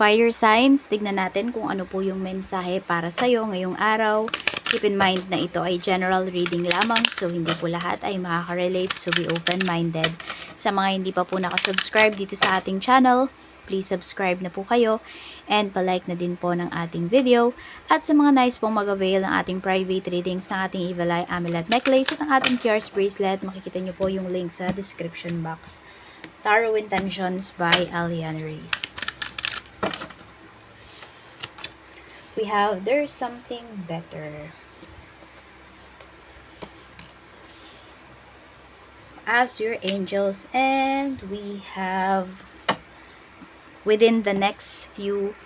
Fire signs, tignan natin kung ano po yung mensahe para sa'yo ngayong araw. Keep in mind na ito ay general reading lamang, so hindi po lahat ay makaka-relate, so be open-minded. Sa mga hindi pa po nakasubscribe dito sa ating channel, please subscribe na po kayo and palike na din po ng ating video. At sa mga nice pong mag-avail ng ating private readings ng ating Evil Eye Amulet Necklace at ang ating Cures Bracelet, makikita nyo po yung link sa description box. Tarot Intentions by Aliana Reyes. We have There's Something Better. As your angels and we have within the next few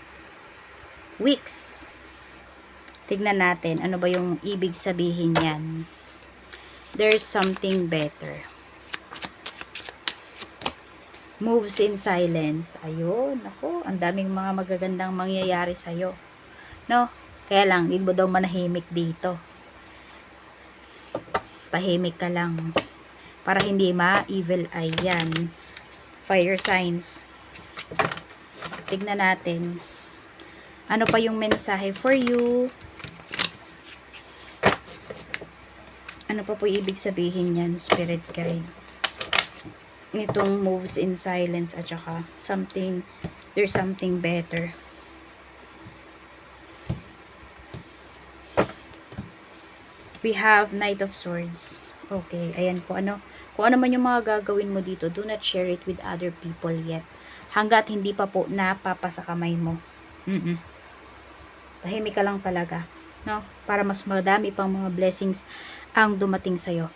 weeks. Tignan natin ano ba yung ibig sabihin yan. There's something better. Moves in silence. Ayun, ako, ang daming mga magagandang mangyayari sa'yo. No? Kaya lang, hindi mo daw manahimik dito. Tahimik ka lang. Para hindi ma-evil eye yan. Fire signs. Tignan natin. Ano pa yung mensahe for you? Ano pa po ibig sabihin yan, spirit guide? Itong moves in silence at saka something, there's something better. We have Knight of Swords. Okay, ayan po. Ano, kung ano man yung mga gagawin mo dito, do not share it with other people yet. Hanggat hindi pa po napapasa kamay mo. Mm-mm. Tahimik ka lang talaga. No? Para mas madami pang mga blessings ang dumating sa'yo.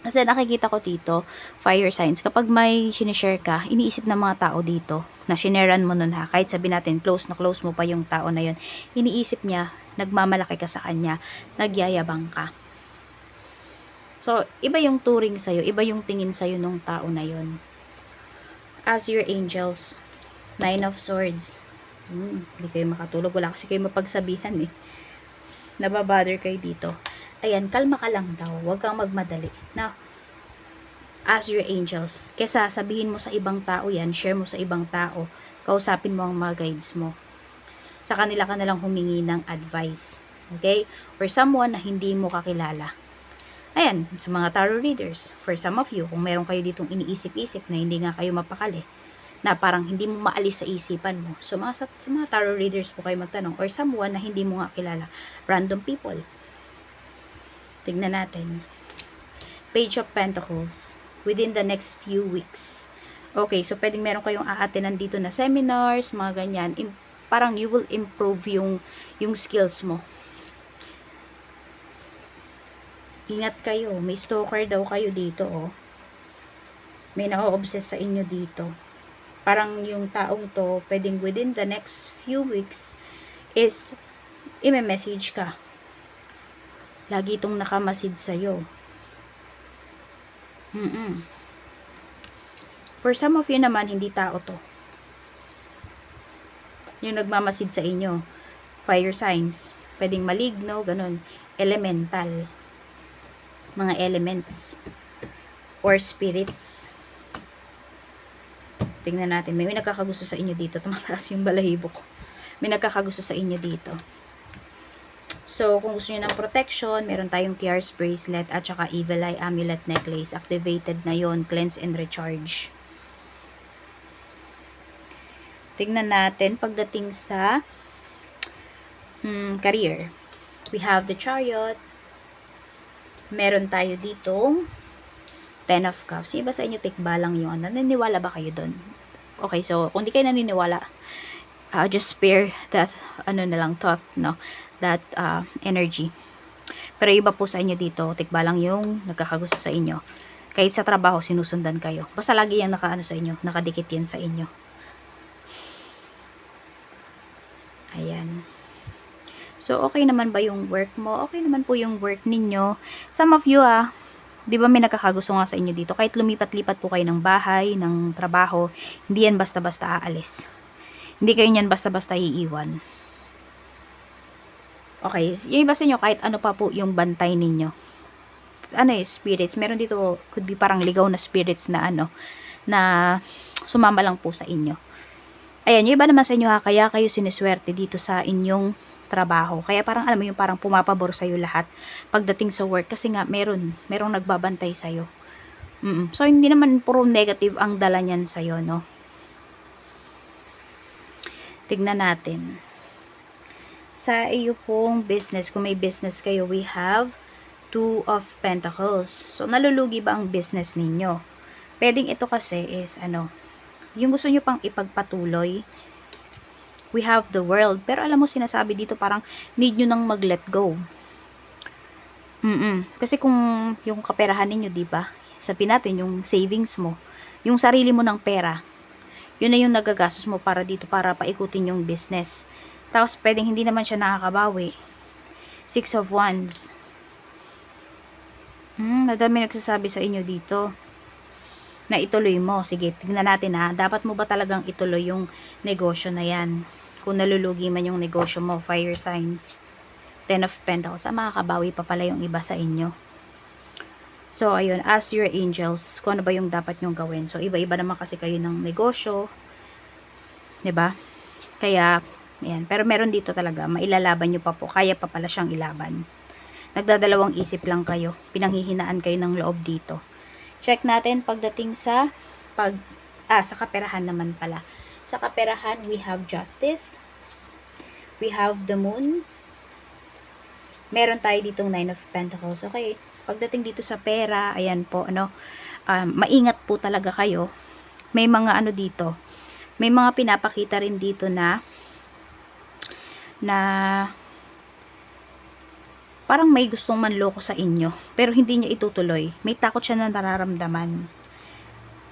Kasi nakikita ko dito, fire signs, kapag may sinishare ka, iniisip ng mga tao dito, na shineran mo nun ha, kahit sabi natin, close na close mo pa yung tao na yun, iniisip niya, nagmamalaki ka sa kanya, nagyayabang ka. So, iba yung turing sa'yo, iba yung tingin sa'yo nung tao na yun. As your angels, nine of swords, hmm, hindi kayo makatulog, wala kasi kayo mapagsabihan eh. Nababother kayo dito ayan, kalma ka lang daw. Huwag kang magmadali. Now, as your angels, kesa sabihin mo sa ibang tao yan, share mo sa ibang tao, kausapin mo ang mga guides mo. Sa kanila ka nalang humingi ng advice. Okay? For someone na hindi mo kakilala. Ayan, sa mga tarot readers, for some of you, kung meron kayo ditong iniisip-isip na hindi nga kayo mapakali, na parang hindi mo maalis sa isipan mo. So, mga, sa, sa mga tarot readers po kayo magtanong, or someone na hindi mo nga kilala, random people, Tignan natin. Page of Pentacles. Within the next few weeks. Okay, so pwedeng meron kayong aatinan dito na seminars, mga ganyan. Im parang you will improve yung, yung skills mo. Ingat kayo. May stalker daw kayo dito, oh. May na-obsess sa inyo dito. Parang yung taong to, pwedeng within the next few weeks, is, ime-message ka lagi itong nakamasid sa'yo. Mm-mm. For some of you naman, hindi tao to. Yung nagmamasid sa inyo. Fire signs. Pwedeng maligno, ganun. Elemental. Mga elements. Or spirits. Tingnan natin. May, may nagkakagusto sa inyo dito. Tumataas yung balahibo ko. May nagkakagusto sa inyo dito. So, kung gusto niyo ng protection, meron tayong Tiars Bracelet at saka Evil Eye Amulet Necklace. Activated na yon Cleanse and Recharge. Tingnan natin pagdating sa hmm, career. We have the Chariot. Meron tayo ditong Ten of Cups. Iba sa inyo, tikbalang yung ano. Naniniwala ba kayo doon? Okay, so, kung di kayo naniniwala, uh, just spare that, ano na lang, thought, no? That uh, energy. Pero iba po sa inyo dito, tikba lang yung nagkakagusto sa inyo. Kahit sa trabaho, sinusundan kayo. Basta lagi yan nakaano sa inyo, nakadikit yan sa inyo. Ayan. So, okay naman ba yung work mo? Okay naman po yung work ninyo. Some of you ah, di ba may nakakagusto nga sa inyo dito? Kahit lumipat-lipat po kayo ng bahay, ng trabaho, hindi yan basta-basta aalis. Hindi kayo yan basta-basta iiwan. Okay, yung iba sa inyo, kahit ano pa po yung bantay ninyo. Ano eh, spirits. Meron dito, could be parang ligaw na spirits na ano, na sumama lang po sa inyo. Ayan, yung iba naman sa inyo ha, kaya kayo siniswerte dito sa inyong trabaho. Kaya parang alam mo yung parang pumapabor sa'yo lahat pagdating sa work kasi nga meron, merong nagbabantay sa'yo. Mm So, hindi naman puro negative ang dala niyan sa'yo, no? Tignan natin. Sa iyo pong business, kung may business kayo, we have two of pentacles. So, nalulugi ba ang business ninyo? Pwedeng ito kasi is, ano, yung gusto nyo pang ipagpatuloy, we have the world. Pero alam mo, sinasabi dito parang need nyo nang mag-let go. Mm Kasi kung yung kaperahan ninyo, di ba? Sabi natin, yung savings mo, yung sarili mo ng pera, yun na yung nagagastos mo para dito, para paikutin yung business. Tapos, pwedeng hindi naman siya nakakabawi. Six of Wands. Hmm, madami nagsasabi sa inyo dito na ituloy mo. Sige, tingnan natin ha. Dapat mo ba talagang ituloy yung negosyo na yan? Kung nalulugi man yung negosyo mo, fire signs. Ten of Pentacles. Ah, makakabawi pa pala yung iba sa inyo. So, ayun, ask your angels kung ano ba yung dapat nyong gawin. So, iba-iba naman kasi kayo ng negosyo. ba? Kaya, ayan. Pero meron dito talaga, mailalaban nyo pa po. Kaya pa pala siyang ilaban. Nagdadalawang isip lang kayo. Pinanghihinaan kayo ng loob dito. Check natin pagdating sa pag ah sa kaperahan naman pala. Sa kaperahan we have justice. We have the moon. Meron tayo ditong nine of pentacles. Okay. Pagdating dito sa pera, ayan po ano, um, maingat po talaga kayo. May mga ano dito. May mga pinapakita rin dito na na parang may gustong manloko sa inyo, pero hindi niya itutuloy. May takot siya na nararamdaman.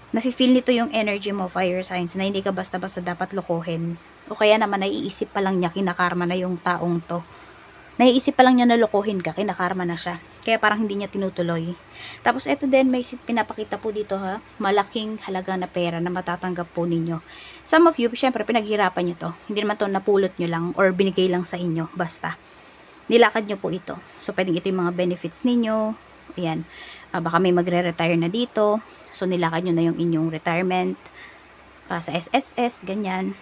Nafe-feel nito yung energy mo, fire signs, na hindi ka basta-basta dapat lokohin. O kaya naman, naiisip pa lang niya, kinakarma na yung taong to. Naiisip pa lang niya na lokohin ka, kinakarma na siya. Kaya parang hindi niya tinutuloy. Tapos ito din, may pinapakita po dito ha, malaking halaga na pera na matatanggap po ninyo. Some of you, syempre, pinaghirapan nyo to. Hindi naman to napulot nyo lang or binigay lang sa inyo, basta nilakad nyo po ito. So, pwedeng ito yung mga benefits ninyo. Ayan. Uh, baka may magre-retire na dito. So, nilakad nyo na yung inyong retirement uh, sa SSS, ganyan.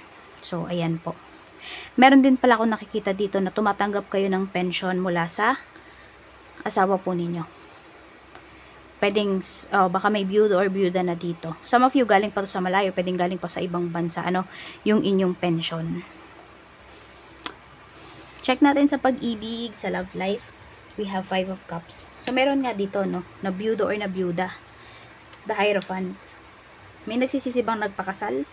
So, ayan po. Meron din pala ako nakikita dito na tumatanggap kayo ng pension mula sa asawa po ninyo. Pwedeng, uh, baka may byudo or byuda na dito. Some of you galing pa sa malayo, pwedeng galing pa sa ibang bansa, ano, yung inyong pension. Check natin sa pag-ibig, sa love life. We have five of cups. So, meron nga dito, no? Na byudo or na byuda. The Hierophant. May nagsisisibang nagpakasal.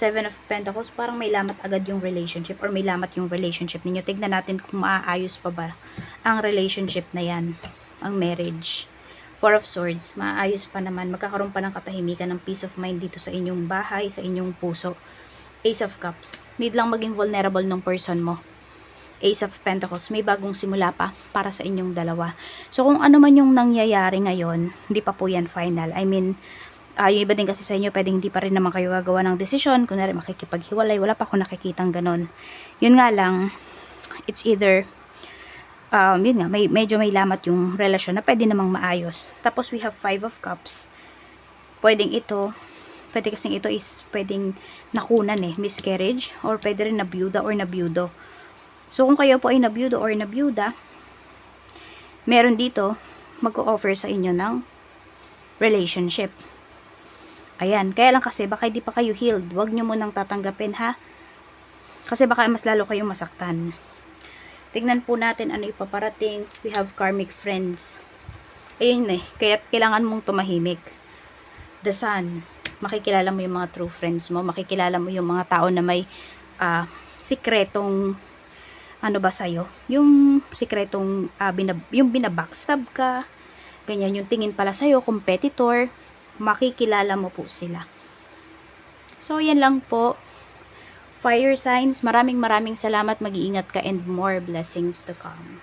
Seven of Pentacles. Parang may lamat agad yung relationship or may lamat yung relationship ninyo. Tignan natin kung maaayos pa ba ang relationship na yan. Ang marriage. Four of Swords. Maayos pa naman. Magkakaroon pa ng katahimikan ng peace of mind dito sa inyong bahay, sa inyong puso. Ace of Cups. Need lang maging vulnerable ng person mo. Ace of Pentacles, may bagong simula pa para sa inyong dalawa. So, kung ano man yung nangyayari ngayon, hindi pa po yan final. I mean, uh, yung iba din kasi sa inyo, pwedeng hindi pa rin naman kayo gagawa ng desisyon. Kunwari, makikipaghiwalay, wala pa ako nakikitang ganon. Yun nga lang, it's either, um, yun nga, may, medyo may lamat yung relasyon na pwede namang maayos. Tapos, we have five of cups. Pwedeng ito, pwede kasing ito is pwedeng nakunan eh, miscarriage, or pwede rin na byuda or na byudo. So, kung kayo po ay nabiyudo or nabiyuda, meron dito, mag-offer sa inyo ng relationship. Ayan, kaya lang kasi baka hindi pa kayo healed. Huwag nyo munang tatanggapin ha. Kasi baka mas lalo kayong masaktan. Tignan po natin ano ipaparating. We have karmic friends. Ayun eh, kaya kailangan mong tumahimik. The sun. Makikilala mo yung mga true friends mo. Makikilala mo yung mga tao na may uh, sikretong ano ba sa'yo, yung sikretong, uh, binab yung binabackstab ka, ganyan, yung tingin pala sa'yo, competitor, makikilala mo po sila. So, yan lang po. Fire signs, maraming maraming salamat, mag-iingat ka and more blessings to come.